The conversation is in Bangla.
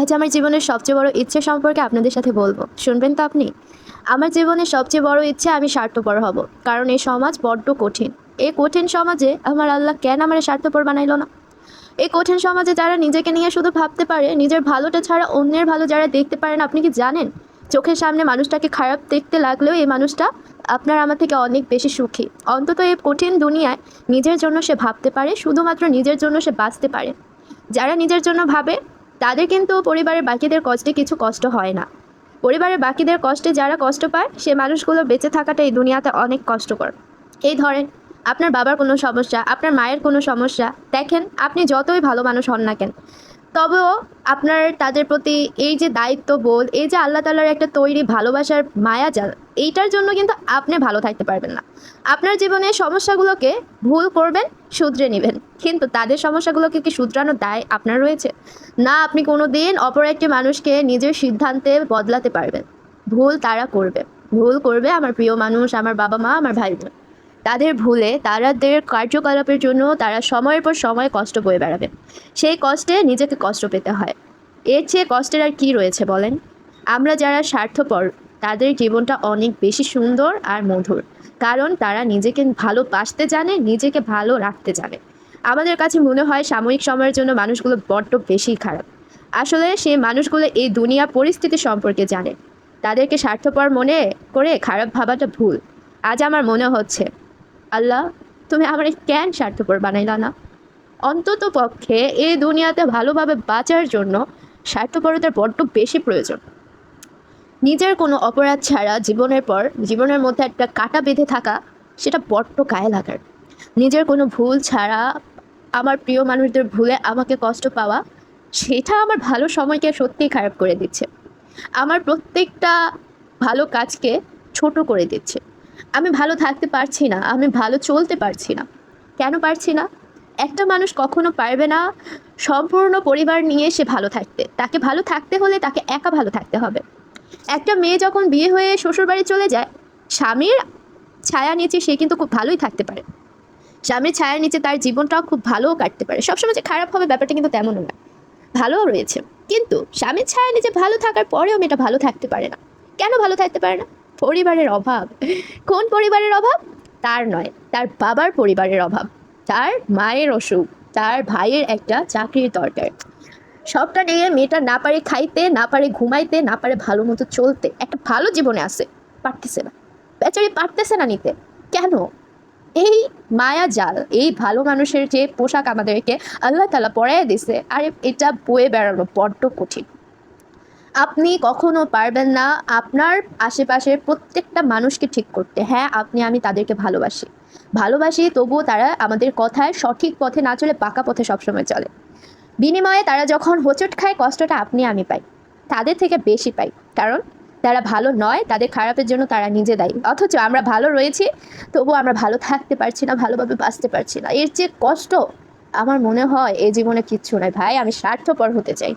আজ আমার জীবনের সবচেয়ে বড় ইচ্ছে সম্পর্কে আপনাদের সাথে বলব। শুনবেন তো আপনি? আমার জীবনের সবচেয়ে বড় ইচ্ছে আমি স্বার্থপর হব, কারণ এই সমাজ বড্ড কঠিন। এই কঠিন সমাজে আমার আল্লাহ কেন আমার স্বার্থপর বানাইলো না? এই কঠিন সমাজে যারা নিজেকে নিয়ে শুধু ভাবতে পারে, নিজের ভালোটা ছাড়া অন্যের ভালো যারা দেখতে পারেন আপনি কি জানেন? চোখের সামনে মানুষটাকে খারাপ দেখতে লাগলেও এই মানুষটা আপনার আমার থেকে অনেক বেশি সুখী। অন্তত এই কঠিন দুনিয়ায় নিজের জন্য সে ভাবতে পারে, শুধুমাত্র নিজের জন্য সে বাঁচতে পারে। যারা নিজের জন্য ভাবে তাদের কিন্তু পরিবারের বাকিদের কষ্টে কিছু কষ্ট হয় না। পরিবারের বাকিদের কষ্টে যারা কষ্ট পায়, সে মানুষগুলো বেঁচে থাকাটা এই দুনিয়াতে অনেক কষ্টকর। এই ধরেন, আপনার বাবার কোনো সমস্যা, আপনার মায়ের কোনো সমস্যা, দেখেন আপনি যতই ভালো মানুষ হন না কেন, তবেও আপনার তাদের প্রতি এই যে দায়িত্ববোধ, এই যে আল্লাহ তালার একটা তৈরি ভালোবাসার মায়া মায়াজাল এইটার জন্য কিন্তু আপনি ভালো থাকতে পারবেন না। আপনার জীবনে সমস্যাগুলোকে ভুল করবেন, শুধরে নেবেন। কিন্তু তাদের সমস্যাগুলোকে কি শুধরানোর দায় আপনার রয়েছে? না, আপনি কোনো দিন অপর একটি মানুষকে নিজের সিদ্ধান্তে বদলাতে পারবেন। ভুল তারা করবে। ভুল করবে আমার প্রিয় মানুষ, আমার বাবা মা, আমার ভাই বোন। তাদের ভুলে তারাদের কার্যকলাপের জন্য তারা সময়ের পর সময় কষ্ট বয়ে বেড়াবে। সেই কষ্টে নিজেকে কষ্ট পেতে হয়। এর চেয়ে কষ্টের আর কী রয়েছে বলেন? আমরা যারা স্বার্থপর, তাদের জীবনটা অনেক বেশি সুন্দর আর মধুর। কারণ তারা নিজেকে ভালোবাসতে জানে, নিজেকে ভালো রাখতে জানে। আমাদের কাছে মনে হয় সাময়িক সময়ের জন্য মানুষগুলো বড্ড বেশি খারাপ। আসলে সে মানুষগুলো এই দুনিয়া পরিস্থিতি সম্পর্কে জানে। তাদেরকে স্বার্থপর মনে করে খারাপ ভাবাটা ভুল। আজ আমার মনে হচ্ছে, আল্লাহ, তুমি আমার কেন স্বার্থপর বানাইলা না? অন্তত পক্ষে এই দুনিয়াতে ভালোভাবে বাঁচার জন্য স্বার্থপরতার বড্ড বেশি প্রয়োজন। নিজের কোনো অপরাধ ছাড়া জীবনের পর জীবনের মধ্যে একটা কাটা বেঁধে থাকা, সেটা বড্ড গায়ে লাগার। নিজের কোনো ভুল ছাড়া আমার প্রিয় মানুষদের ভুলে আমাকে কষ্ট পাওয়া, সেটা আমার ভালো সময়কে সত্যিই খারাপ করে দিচ্ছে। আমার প্রত্যেকটা ভালো কাজকে ছোট করে দিচ্ছে। আমি ভালো থাকতে পারছি না, আমি ভালো চলতে পারছি না। কেন পারছি না? একটা মানুষ কখনো পারবে না সম্পূর্ণ পরিবার নিয়ে সে ভালো থাকতে। তাকে ভালো থাকতে হলে তাকে একা ভালো থাকতে হবে। একটা মেয়ে যখন বিয়ে হয়ে শ্বশুরবাড়ি চলে যায়, স্বামীর ছায়া নিচে সে কিন্তু খুব ভালোই থাকতে পারে। স্বামীর ছায়ার নিচে তার জীবনটাও খুব ভালোও কাটতে পারে। সবসময় যে খারাপ হবে ব্যাপারটা কিন্তু তেমনও না। ভালোও রয়েছে। কিন্তু স্বামীর ছায়ার নিচে ভালো থাকার পরেও মেয়েটা ভালো থাকতে পারে না। কেন ভালো থাকতে পারে না? পরিবারের অভাব। কোন পরিবারের অভাব? তার নয়, তার বাবার পরিবারের অভাব। তার মায়ের অসুখ, তার ভাইয়ের একটা চাকরির দরকার। সবটা নিয়ে মেয়েটা না পারে খাইতে, না পারে ঘুমাইতে, না পারে ভালো মতো চলতে। একটা ভালো জীবনে আসে পারতেছে না। বেচারি পারতেছে না নিতে। কেন? এই মায়া জাল, এই ভালো মানুষের যে পোশাক আমাদেরকে আল্লাহ তালা পরাইয়া দিছে, আর এটা বয়ে বেড়ানো বড্ড কঠিন। আপনি কখনো পারবেন না আপনার আশেপাশের প্রত্যেকটা মানুষকে ঠিক করতে। হ্যাঁ আপনি, আমি তাদেরকে ভালোবাসি। ভালোবাসি, তবুও তারা আমাদের কথায় সঠিক পথে না চলে, পাকা পথে সবসময় চলে। বিনিময়ে তারা যখন হোঁচট খায়, কষ্টটা আপনি, আমি পাই। তাদের থেকে বেশি পাই। কারণ তারা ভালো নয়, তাদের খারাপের জন্য তারা নিজে দায়ী। অথচ আমরা ভালো রয়েছি, তবুও আমরা ভালো থাকতে পারছি না, ভালোভাবে বাঁচতে পারছি না। এর চেয়ে কষ্ট আমার মনে হয় এই জীবনে কিচ্ছু নয়। ভাই, আমি স্বার্থপর হতে চাই।